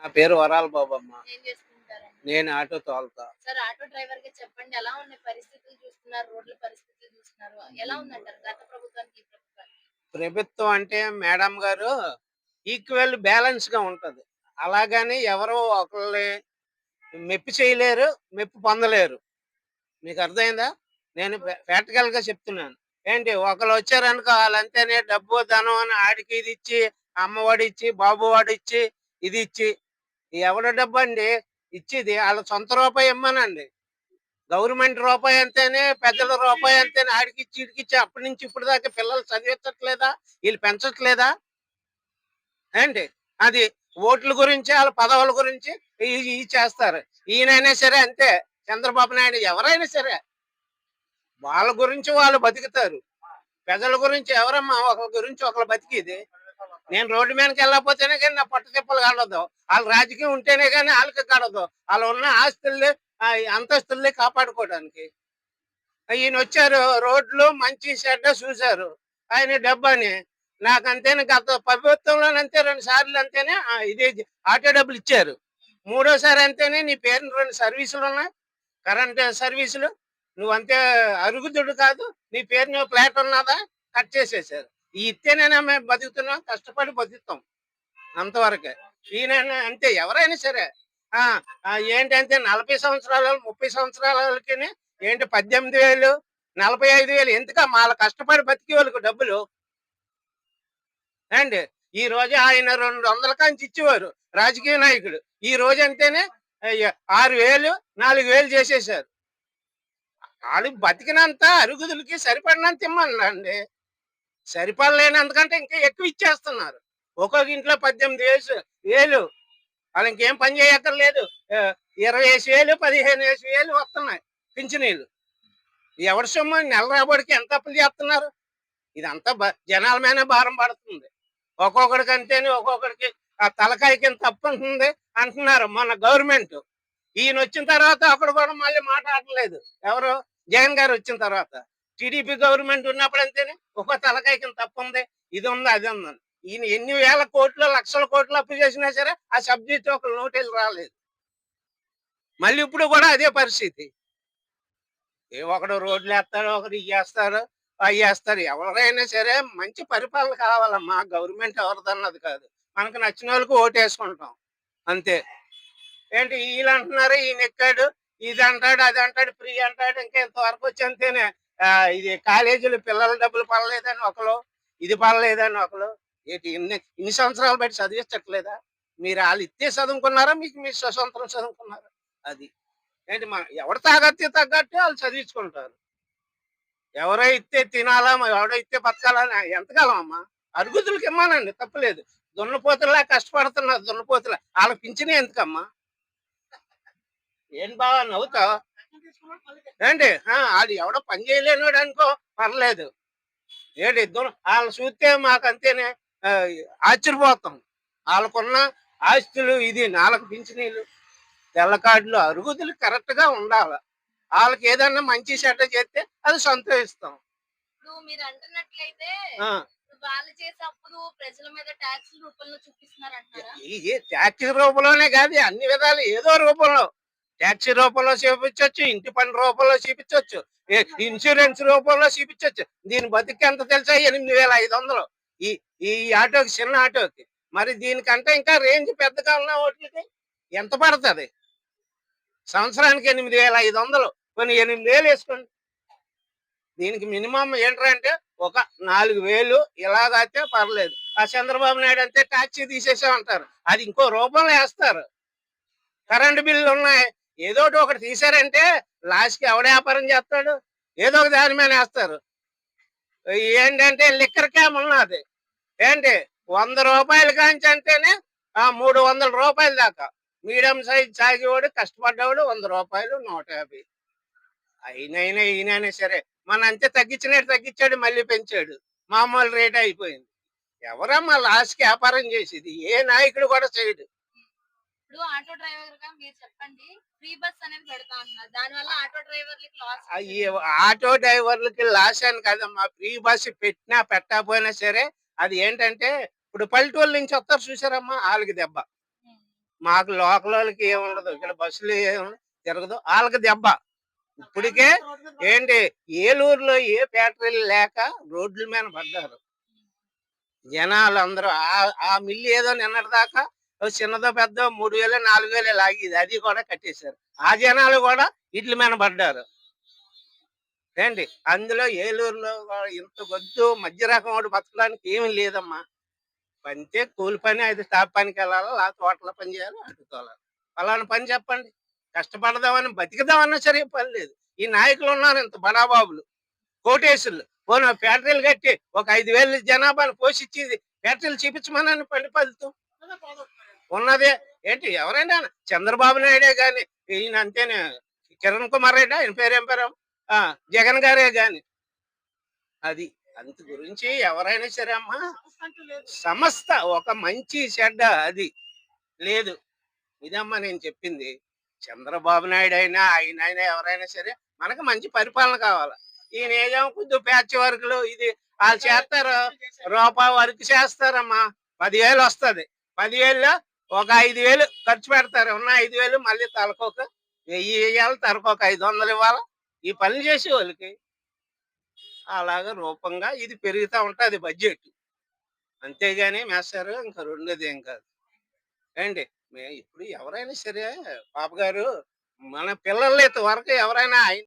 నా పేరు వరాల బాబమ్మ. ఏం నేను ఆటో తోలుతా. సార్ ఆటో డ్రైవర్గా చెప్పండి ఎలా ఉన్నాయి పరిస్థితులు చూస్తున్నారు రోడ్ల పరిస్థితులు చూస్తున్నారు ఎలా ఉందంటారు గత ప్రభుత్వానికి ఈ ప్రభుత్వానికి? ప్రభుత్వం అంటే మేడం గారు ఈక్వల్ బ్యాలెన్స్గా ఉంటది. అలాగని ఎవరో ఒకళ్ళని మెప్పి చేయలేరు మెప్పి పొందలేరు. మీకు అర్థమైందా? నేను ప్రాక్టికల్గా చెప్తున్నాను. ఏంటి? ఒకళ్ళు వచ్చారనుకో వాళ్ళంతేనే డబ్బు ధనం అని ఆడికి ఇది ఇచ్చి అమ్మవాడి ఇచ్చి బాబు ఇచ్చి ఇది ఇచ్చి ఎవడ డబ్బు అండి ఇచ్చేది వాళ్ళ సొంత రూపాయి ఇమ్మనండి. గవర్నమెంట్ రూపాయి అంతేనే పెద్దల రూపాయి అంతేనే ఆడికి ఇచ్చి అప్పటి నుంచి ఇప్పుడు దాకా పిల్లలు చదివించట్లేదా? వీళ్ళు పెంచట్లేదా? ఏంటి? అది ఓట్ల గురించి వాళ్ళ పదవుల గురించి ఇవి చేస్తారు. ఈయనైనా సరే అంతే. చంద్రబాబు నాయుడు ఎవరైనా సరే వాళ్ళ గురించి వాళ్ళు బతుకుతారు. ప్రజల గురించి ఎవరమ్మా? ఒకరి గురించి ఒకరు బతికిది? నేను రోడ్డు మీదకి వెళ్ళకపోతేనే కానీ నా పట్టు తిప్పలు కాడదు వాళ్ళ రాజకీయం ఉంటేనే కానీ వాళ్ళకి కాడదు వాళ్ళు ఉన్న ఆస్తుల్ని అంతస్తుల్ని కాపాడుకోవడానికి. ఈయన వచ్చారు రోడ్లు మంచి చెడ్డ చూశారు. ఆయన డబ్బాని. నాకంతేనే గత ప్రభుత్వంలోనంతే రెండు సార్లు అంతేనే ఇది ఆటో డబ్బులు ఇచ్చారు. మూడోసారి అంతేనే నీ పేరు రెండు సర్వీసులు ఉన్నాయి. కరెంట్ సర్వీసులు. నువ్వు అంతే అరుగుదుడు కాదు. నీ పేరు నువ్వు ఫ్లాట్ ఉన్నదా? కట్ చేసేసారు. ఈ ఇస్తేనేనా మేము బతుకుతున్నాం? కష్టపడి బతుకుతాం. అంతవరకే. ఈయన అంతే ఎవరైనా సరే ఆ ఏంటంటే నలభై సంవత్సరాల ముప్పై సంవత్సరాలకి ఏంటి పద్దెనిమిది వేలు నలభై ఐదు వేలు ఎందుక వాళ్ళ కష్టపడి బతికే వాళ్ళకు డబ్బులు? అండి ఈ రోజు ఆయన రెండు వందల కాంచి ఇచ్చేవారు రాజకీయ నాయకుడు. ఈ రోజు అంటేనే ఆరు వేలు నాలుగు వేలు చేసేసారు వాళ్ళు బతికినంత అరుగుదులకి సరిపడినంత ఇమ్మనండి సరిపడలేనంతకంటే ఇంకా ఎక్కువ ఇచ్చేస్తున్నారు. ఒక్కొక్క ఇంట్లో పద్దెనిమిది వేసు వేలు వాళ్ళకి ఇంకేం పని చేయక్కర్లేదు. ఇరవై వేసు వేలు పదిహేను వేసు వేలు వస్తున్నాయి పింఛనీళ్ళు ఎవరి సొమ్ము? నెల రాబడికి ఎంత అప్పులు చేస్తున్నారు? ఇదంతా జనాల మీద భారం పడుతుంది. ఒక్కొక్కడికి అంతేనే ఒక్కొక్కడికి ఆ తలకాయకి ఎంత తప్పు ఉంటుంది అంటున్నారు మన గవర్నమెంట్. ఈయన వచ్చిన తర్వాత అక్కడ కూడా మళ్ళీ మాట్లాడలేదు. ఎవరు? జగన్ గారు వచ్చిన తర్వాత. టీడీపీ గవర్నమెంట్ ఉన్నప్పుడు అంతేనే ఒక తలకాయకి తప్పు ఉంది ఇది ఉంది అది ఉంది ఈయన ఎన్ని వేల కోట్లు లక్షల కోట్లు అప్పు చేసినా సరే ఆ సబ్జెక్ట్ ఒక నోటెల్ రాలేదు. మళ్ళీ ఇప్పుడు కూడా అదే పరిస్థితి. ఏ ఒకడు రోడ్లు వేస్తాడు ఒకడు ఇవి వేస్తారు అవి వేస్తారు ఎవరైనా సరే మంచి పరిపాలన కావాలమ్మా. గవర్నమెంట్ ఎవరిదన్నది కాదు. మనకు నచ్చిన వాళ్ళకి ఓటేసుకుంటాం. అంతే. ఏంటి వీళ్ళు అంటున్నారు ఈయన ఎక్కాడు ఇది అంటాడు అది అంటాడు ఫ్రీ అంటాడు ఇంకా ఇంతవరకు వచ్చి అంతేనే. ఇది కాలేజీలు పిల్లల డబ్బులు పడలేదని ఒకరు ఇది పడలేదని ఒకరు ఏంటి ఇన్ని ఇన్ని సంవత్సరాలు బట్టి చదివించట్లేదా? మీరు వాళ్ళు ఇస్తే చదువుకున్నారా? మీకు మీ స్వతంత్రం చదువుకున్నారా? అది. ఏంటి మన ఎవరు తాగత్తే తగ్గట్టు వాళ్ళు చదివించుకుంటారు. ఎవరో ఇస్తే తినాలా ఎవడో ఇస్తే బతకాలా అని ఎంతకాలం అమ్మా అరుగుదులకి ఇమ్మానండి తప్పలేదు. దున్నపోతులా కష్టపడుతున్నారు దున్నపోతులా వాళ్ళకి పింఛనే ఎందుకమ్మా? ఏం బాగా నవ్వుతావు? ఏంటి? ఆడు ఎవడో పని చేయలేనాడు అనుకో పర్లేదు. ఏంటి దున్న వాళ్ళు చూస్తే మాకు అంతేనే ఆశ్చర్యపోతాం. వాళ్ళకున్న ఆస్తులు ఇది నాలుగు పింఛనీలు తెల్ల కార్డులు అరుగుదులు కరెక్ట్గా ఉండాలి. వాళ్ళకి ఏదన్నా మంచి చెడ్డ చేస్తే అది సంతోషిస్తాం. ఇప్పుడు మీరు అంటున్నట్లయితే ఆ, వాళ్ళు చేసే అప్పులు ప్రజల మీద ట్యాక్స్ రూపంలో చూపిస్తున్నారు అంటారా ఈ ట్యాక్సీ రూపంలోనే కాదు అన్ని విధాలు ఏదో రూపంలో. ట్యాక్సీ రూపంలో చూపించవచ్చు ఇంటి పని రూపంలో చూపించవచ్చు ఇన్సూరెన్స్ రూపంలో చూపించవచ్చు దీని బతికి ఎంత తెలుసా? ఎనిమిది వేల ఐదు వందలు. ఈ ఈ ఆటోకి చిన్న ఆటోకి. మరి దీనికంటే ఇంకా రేంజ్ పెద్దగా ఉన్న వాటికి ఎంత పడుతుంది? సంవత్సరానికి ఎనిమిది వేల ఐదు వందలు. కొన్ని ఎనిమిది వేలు వేసుకోండి. దీనికి మినిమం ఏంటంటే ఒక నాలుగు వేలు ఇలాగైతే పర్లేదు. ఆ చంద్రబాబు నాయుడు అంతే ట్యాక్సీ తీసేసామంటారు. అది ఇంకో రూపంలో వేస్తారు. కరెంటు బిల్లు ఉన్నాయి. ఏదో ఒకటి ఒకటి తీసారంటే లాస్ట్కి ఎవడ వ్యాపారం చేస్తాడు? ఏదో ఒక దాని మీద వేస్తారు. ఏంటంటే లిక్కర్ క్యామ్ ఉన్నది ఏంటి? వంద రూపాయలు కాంచి అంటేనే ఆ మూడు వందల రూపాయల దాకా. మీడియం సైజ్ సాగేవాడు కష్టపడ్డవాడు వంద రూపాయలు నూట యాభై. అయినైనా ఈయనైనా సరే. మన అంతే తగ్గించినట్టు తగ్గించాడు మళ్ళీ పెంచాడు. మామూలు రేట్ అయిపోయింది. ఎవరమ్మా లాస్ట్కి వ్యాపారం చేసేది? ఏ నాయకుడు కూడా చేయడు. ఇప్పుడు ఆటో డ్రైవర్గా మీరు చెప్పండి ఫ్రీ బస్ అనేది పెడతా ఉన్నారు దాని వల్ల ఆటో డ్రైవర్లకి లాస్ అయ్యి ఆటో డ్రైవర్లకి లాస్ అని కదమ్మా. ఫ్రీ బస్ పెట్టినా పెట్టకపోయినా సరే అది ఏంటంటే ఇప్పుడు పల్లెటూరు నుంచి వస్తారు చూసారమ్మా వాళ్ళకి దెబ్బ. మాకు లోకల్ వాళ్ళకి ఏముండదు ఇక్కడ బస్సులు ఏముండదు తిరగదు వాళ్ళకి దెబ్బ. ఇప్పటికే ఏంటి ఏలూరులో ఏ ఫ్యాక్టరీలు లేక రోడ్ల మీద పడ్డారు. జనాలు అందరూ ఆ- ఆ మిల్లు ఏదో నిన్నటి దాకా ఓ చిన్నదో పెద్ద మూడు వేలు నాలుగు వేలు లాగేది అది కూడా కట్టేశారు. ఆ జనాలు కూడా ఇట్ల మీద పడ్డారు. ఏంటి? అందులో ఏలూరులో కూడా ఇంత గొద్దు మధ్య రకం వాడు బతకడానికి ఏమీ లేదమ్మా. పంతే కూలి పని అయితే స్టాప్ పనికి వెళ్ళాలి లేదా తోటలో పని చేయాలి అడుగుకోవాలి అలాంటి పని చెప్పండి. కష్టపడదామని బతికదామన్నా సరే పని లేదు. ఈ నాయకులు ఉన్నారు ఇంత బడాబాబులు కోటేశ్వర్లు పోనీ ఫ్యాక్టరీలు కట్టి ఒక ఐదు వేల జనాభాను పోషించింది ఫ్యాక్టరీలు చూపించమనని పని ఫలితం ఉన్నదే. ఏంటి? ఎవరైనా చంద్రబాబు నాయుడే కానీ ఈయన అంతేనే. కిరణ్ కుమార్ రెడ్డి ఆయన పేరేం పేరు? ఆ, జగన్ గారే గాని. అది అంత గురించి ఎవరైనా సరే అమ్మా సంస్థ ఒక మంచి చెడ్డ అది. లేదు. ఇదమ్మా నేను చెప్పింది. చంద్రబాబు నాయుడు అయినా ఆయన అయినా ఎవరైనా సరే మనకు మంచి పరిపాలన కావాలి. ఈయన ఏదేమో కొద్ది ప్యాచ్ వర్క్లు ఇది వాళ్ళు చేస్తారు. రూపాయి వర్క్ చేస్తారమ్మా. పదివేలు వస్తుంది. పదివేల్లో ఒక ఐదు వేలు ఖర్చు పెడతారు. ఉన్న ఐదు వేలు మళ్ళీ తలకొక వెయ్యి వేయాలి తలకొక ఐదు వందలు ఇవ్వాలి. ఈ పని చేసే వాళ్ళకి అలాగా రూపంగా ఇది పెరుగుతూ ఉంటుంది బడ్జెట్ అంతేగాని మేస్తారు ఇంకా రెండోది ఏం కాదు. ఏంటి మే ఇప్పుడు ఎవరైనా సరే పాపగారు మన పిల్లలు వరకు ఎవరైనా